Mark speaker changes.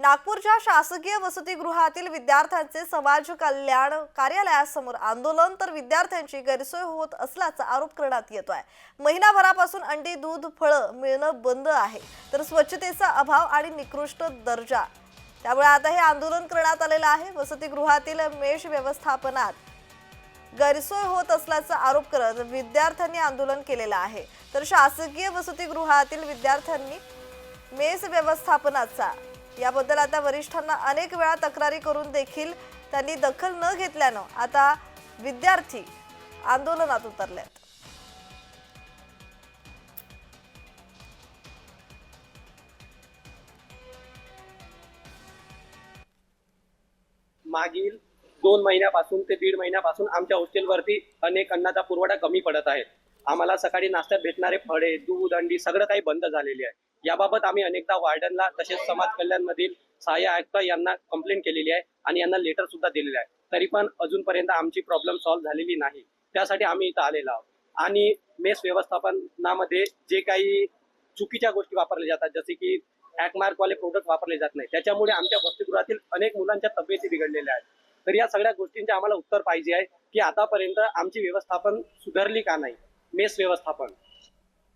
Speaker 1: नागपूरच्या शासकीय वसतिगृहातील विद्यार्थ्यांचे समाज कल्याण कार्यालयासमोर आंदोलन तर विद्यार्थ्यांची गैरसोय होत असल्याचा आरोप करण्यात येतो आहे. महिनाभरापासून अंडी दूध फळं मिळणं बंद आहे. तर स्वच्छतेचा अभाव आणि निकृष्ट दर्जा. त्यामुळे आता हे आंदोलन करण्यात आलेलं आहे. वसतिगृहातील मेष व्यवस्थापनात गैरसोय होत असल्याचा आरोप करत विद्यार्थ्यांनी आंदोलन केलेलं आहे. तर शासकीय वसतिगृहातील विद्यार्थ्यांनी मेस व्यवस्थापनाचा याबद्दल आता वरिष्ठांना अनेक वेळा तक्रारी करून देखील त्यांनी दखल न घेतल्यानं आता विद्यार्थी आंदोलनात उतरलेत.
Speaker 2: मागील दोन महिन्यापासून ते दीड महिन्यापासून आमच्या हॉस्टेलवरती अनेक अन्नाचा पुरवठा कमी पडत आहे. आम्हाला सकाळी नाश्त्यात भेटणारे फळे दूध अंडी सगळं काही बंद झालेली आहे. याबाबत आम्ही अनेकदा वार्डनला तसेच समाज कल्याण मधील सहाय्य आयुक्त यांना कंप्लेंट केलेली आहे आणि यांना लेटर सुद्धा दिलेलं आहे. तरी पण अजूनपर्यंत आमची प्रॉब्लेम सॉल्व्ह झालेली नाही. त्यासाठी आम्ही इथं आलेलो आहोत. आणि मेस व्यवस्थापनामध्ये जे काही चुकीच्या गोष्टी वापरल्या जातात जसे की वाले प्रोडक्ट वापरले जात नाही त्याच्यामुळे आमच्या वसतिगृहातील अनेक मुलांच्या तब्येती बिघडलेल्या आहेत. तर या सगळ्या गोष्टींचे आम्हाला उत्तर पाहिजे आहे की आतापर्यंत आमची व्यवस्थापन सुधारली का नाही? मेस व्यवस्थापन.